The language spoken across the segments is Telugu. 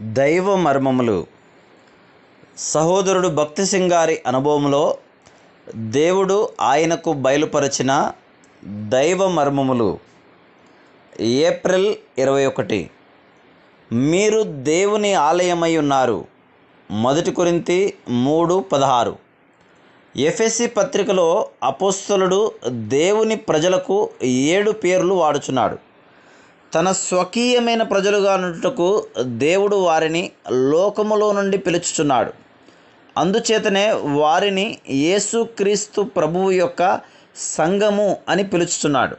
దైవ మర్మములు. సహోదరుడు భక్తి సింగారి అనుభవంలో దేవుడు ఆయనకు బయలుపరిచిన దైవ మర్మములు. ఏప్రిల్ ఇరవై ఒకటి. మీరు దేవుని ఆలయమై ఉన్నారు. మొదటి కొరింతి మూడు పదహారు. ఎఫ్ఎస్సి పత్రికలో అపోస్తలుడు దేవుని ప్రజలకు ఏడు పేర్లు వాడుచున్నాడు. తన స్వకీయమైన ప్రజలుగా నుండుటకు దేవుడు వారిని లోకములో నుండి పిలుచుచున్నాడు. అందుచేతనే వారిని యేసుక్రీస్తు ప్రభువు యొక్క సంఘము అని పిలుచుచున్నాడు.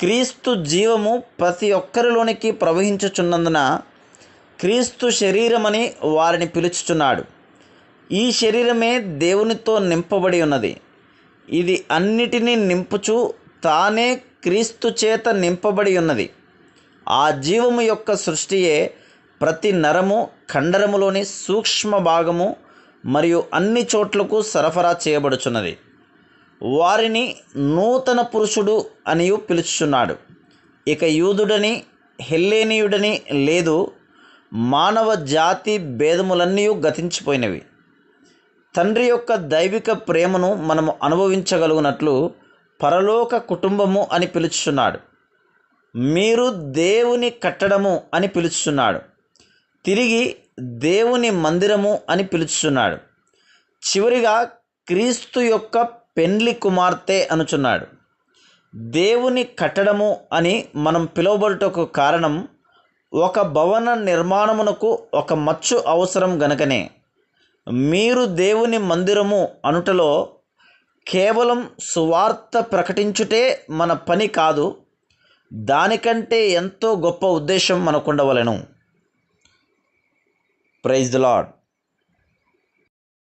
క్రీస్తు జీవము ప్రతి ఒక్కరిలోనికి ప్రవహించుచున్నందున క్రీస్తు శరీరమని వారిని పిలుచుచున్నాడు. ఈ శరీరమే దేవునితో నింపబడి ఉన్నది. ఇది అన్నిటినీ నింపుచు తానే క్రీస్తు చేత నింపబడి ఉన్నది. ఆ జీవము యొక్క సృష్టియే ప్రతి నరము కండరములోని సూక్ష్మ భాగము మరియు అన్ని చోట్లకు సరఫరా చేయబడుచున్నది. వారిని నూతన పురుషుడు అనియు పిలుచుచున్నాడు. ఇక యూదుడని హెల్లేనియుడని లేదు మానవ జాతి భేదములన్నీ గతించిపోయినవి. తండ్రి యొక్క దైవిక ప్రేమను మనము అనుభవించగలుగునట్లు పరలోక కుటుంబము అని పిలుచుచున్నాడు. మీరు దేవుని కట్టడము అని పిలుచున్నాడు తిరిగి దేవుని మందిరము అని పిలుచుచున్నాడు. చివరిగా క్రీస్తు యొక్క పెండ్లి కుమార్తె అనుచున్నాడు. దేవుని కట్టడము అని మనం పిలువబడుటకు కారణం ఒక భవన నిర్మాణమునకు ఒక మచ్చు అవసరం గనుకనే. మీరు దేవుని మందిరము అనుటలో కేవలం సువార్త ప్రకటించుటే మన పని కాదు దానికంటే ఎంతో గొప్ప ఉద్దేశం మనకుండవలెను. Praise the lord